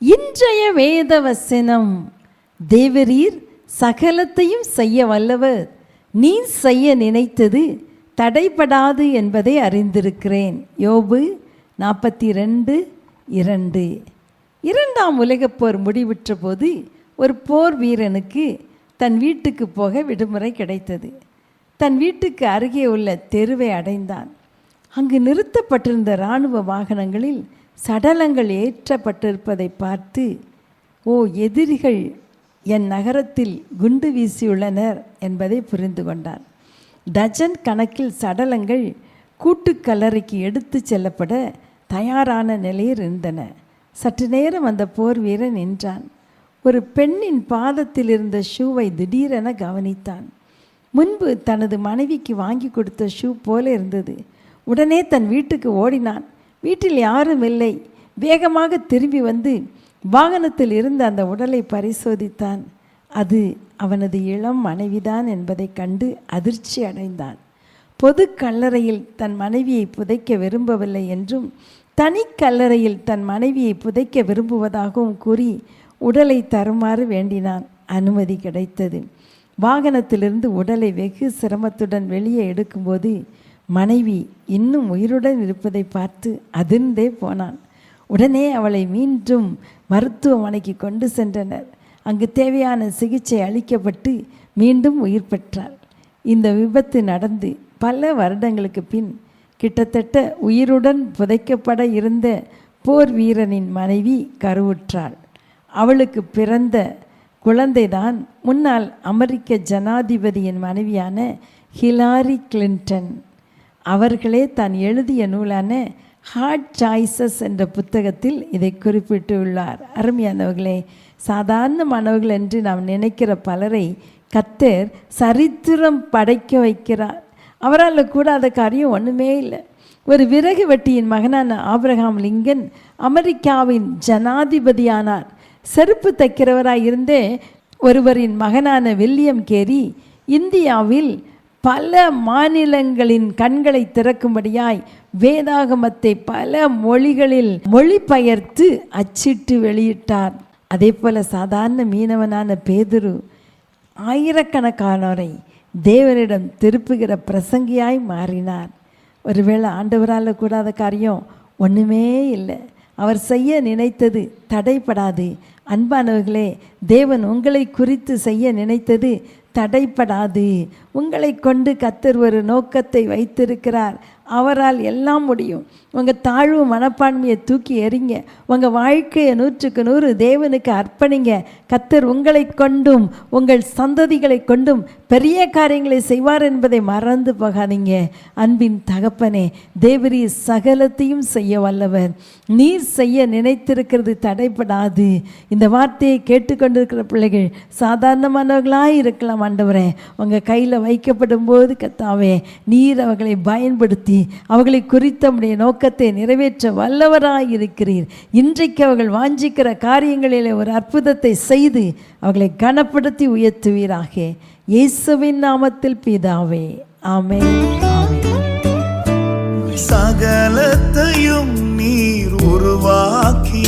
இன்றைய வேத வசனம் தேவரீர் சகலத்தையும் செய்ய வல்லவர். நீ செய்ய நினைத்தது தடைபடாது என்பதை அறிந்திருக்கிறேன். யோபு நாற்பத்தி ரெண்டு இரண்டு. இரண்டாம் உலகப் போர் முடிவுற்ற போது ஒரு போர் வீரனுக்கு தன் வீட்டுக்கு போக விடுமுறை கிடைத்தது. தன் வீட்டுக்கு அருகே உள்ள தெருவை அடைந்தான். அங்கு நிறுத்தப்பட்டிருந்த இராணுவ வாகனங்களில் சடலங்கள் ஏற்றப்பட்டிருப்பதை பார்த்து ஓ எதிரிகள் என் நகரத்தில் குண்டு வீசியுள்ளனர் என்பதை புரிந்து கொண்டார். டஜன் கணக்கில் சடலங்கள் கூட்டுக்கல்லறைக்கு எடுத்துச் செல்லப்பட தயாரான நிலையில் இருந்தன. சற்று நேரம் அந்த போர் வீரன் நின்றான். ஒரு பெண்ணின் பாதத்தில் இருந்த ஷூவை திடீரென கவனித்தான். முன்பு தனது மனைவிக்கு வாங்கி கொடுத்த ஷூ போல இருந்தது. உடனே தன் வீட்டுக்கு ஓடினான். வீட்டில் யாரும் இல்லை. வேகமாக திரும்பி வந்து வாகனத்தில் இருந்து அந்த உடலை பரிசோதித்தான். அது அவனது இளம் மனைவிதான் என்பதைக் கண்டு அதிர்ச்சி அடைந்தான். பொது கல்லறையில் தன் மனைவியை புதைக்க விரும்பவில்லை என்றும் தனி கல்லறையில் தன் மனைவியை புதைக்க விரும்புவதாகவும் கூறி உடலை தருமாறு வேண்டினான். அனுமதி கிடைத்தது. வாகனத்திலிருந்து உடலை வெகு சிரமத்துடன் வெளியே எடுக்கும்போது மனைவி இன்னும் உயிருடன் இருப்பதை பார்த்து அதிர்ந்தே போனான். உடனே அவளை மீண்டும் மருத்துவமனைக்கு கொண்டு சென்றனர். அங்கு தேவையான சிகிச்சை அளிக்கப்பட்டு மீண்டும் உயிர் பெற்றாள். இந்த விபத்து நடந்து பல வருடங்களுக்கு பின் கிட்டத்தட்ட உயிருடன் புதைக்கப்பட இருந்த போர் வீரனின் மனைவி கருவுற்றாள். அவளுக்கு பிறந்த குழந்தைதான் முன்னாள் அமெரிக்க ஜனாதிபதியின் மனைவியான ஹிலாரி கிளின்டன் அவர்களே தான் எழுதிய நூலான ஹார்ட் சாய்ஸஸ் என்ற புத்தகத்தில் இதை குறிப்பிட்டுள்ளார். அருமையானவர்களே சாதாரணமானவர்கள் என்று நாம் நினைக்கிற பலரை கத்தர் சரித்திரம் படைக்க வைக்கிறார். அவரால் கூடாத காரியம் ஒன்றுமே இல்லை. ஒரு விறகு வெட்டியின் மகனான ஆப்ரஹாம் லிங்கன் அமெரிக்காவின் ஜனாதிபதியானார். செருப்பு தைக்கிறவராக இருந்தே ஒருவரின் மகனான வில்லியம் கேரி இந்தியாவில் பல மாநிலங்களின் கண்களை திறக்கும்படியாய் வேதாகமத்தை பல மொழிகளில் மொழிபெயர்த்து அச்சிட்டு வெளியிட்டார். அதே போல சாதாரண மீனவனான பேதுரு ஆயிரக்கணக்கானோரை தேவனிடம் திருப்புகிற பிரசங்கியாய் மாறினார். ஒருவேளை ஆண்டவரால் கூடாத காரியம் ஒன்றுமே இல்லை. அவர் செய்ய நினைத்தது தடைப்படாது அன்பானவர்களே தேவன் உங்களை குறித்து செய்ய நினைத்தது தடைப்படாது. உங்களை கொண்டு கத்தர் ஒரு நோக்கத்தை வைத்திருக்கிறார். அவரால் எல்லாம் முடியும். உங்கள் தாழ்வு மனப்பான்மையை தூக்கி எறிங்க. உங்கள் வாழ்க்கையை நூற்றுக்கு நூறு தேவனுக்கு அர்ப்பணிங்க. கத்தர் உங்களை கொண்டும் உங்கள் சந்ததிகளை கொண்டும் பெரிய காரியங்களை செய்வார் என்பதை மறந்து போகாதீங்க. அன்பின் தகப்பனே தேவரி சகலத்தையும் செய்ய வல்லவர். நீர் செய்ய நினைத்திருக்கிறது தடைப்படாது இந்த வார்த்தையை கேட்டுக்கொண்டிருக்கிற பிள்ளைகள் சாதாரணமானவர்களாக இருக்கலாம் ஆண்டவரே. உங்கள் கையில் வைக்கப்படும் போது கத்தாவே நீர் அவர்களை பயன்படுத்தி அவர்களை குறித்த உடைய நோக்கத்தை நிறைவேற்ற வல்லவராய் இருக்கிறீர் இன்றைக்கு அவர்கள் வாஞ்சிக்கிற காரியங்களிலே ஒரு அற்புதத்தை செய்து அவர்களை கனப்படுத்தி உயர்த்துவீராக. இயேசுவின் நாமத்தில் பிதாவே ஆமே சகலத்தையும் நீர் உருவாக்கி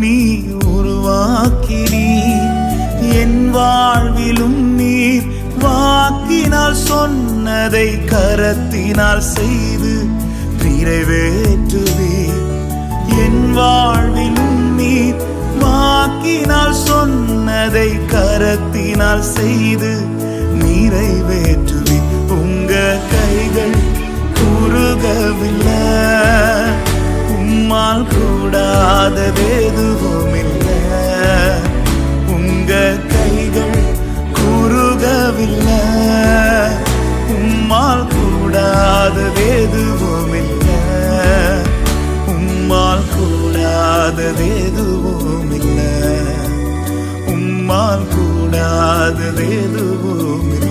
நீ நீர் என் வாழ்விலும் நீர் வாக்கினால் சொன்னதை கரத்தினால் செய்து நிறைவேற்றுவே. என் வாழ்விலும் நீர் வாக்கினால் சொன்னதை கரத்தினால் செய்து நிறைவேற்றுவே. உங்க கைகள் குறுகவில்லை உம்மால் கூடாததேது கூடாததெதுவும்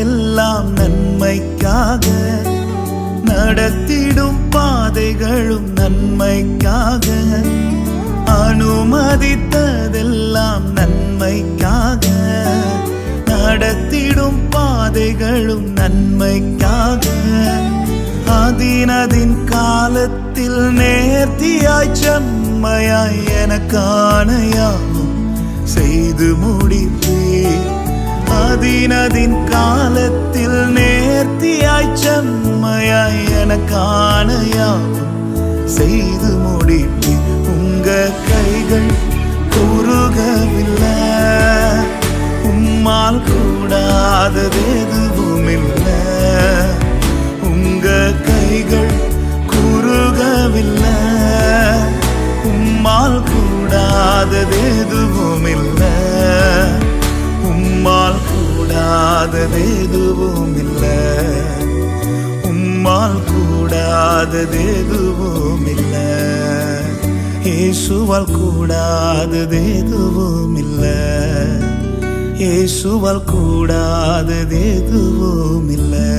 இல்லை நன்மைக்காக நடத்திடும் பாதைகளும் நன்மைக்காக அனுமதித்ததெல்லாம் நன்மைக்காக நடத்திடும் பாதைகளும் நன்மைக்காக. அதினதின் காலத்தில் நேர்த்தியாய் செம்மையாய் எனக்கான யாவும் செய்து முடிப்பேன். அதினதின் காலத்தில் நேர்த்தியாய் செம்மையாய் எனக்கான யாவும் செய்து முடிப்பி உங்க கைகள் குறுகவில்லை. உம்மால் கூடாதது எதுவும் இல்லை உங்க கைகள் குறுகவில்லை. உம்மால் கூடாதது எதுவும் இல்லை கூடாதது இல்லை. உம்மால் கூடாததேதுவும் இல்லை. இயேசுவால் கூடாததேதுவும் இல்லை. இயேசுவால் கூடாததேதுவும் இல்லை.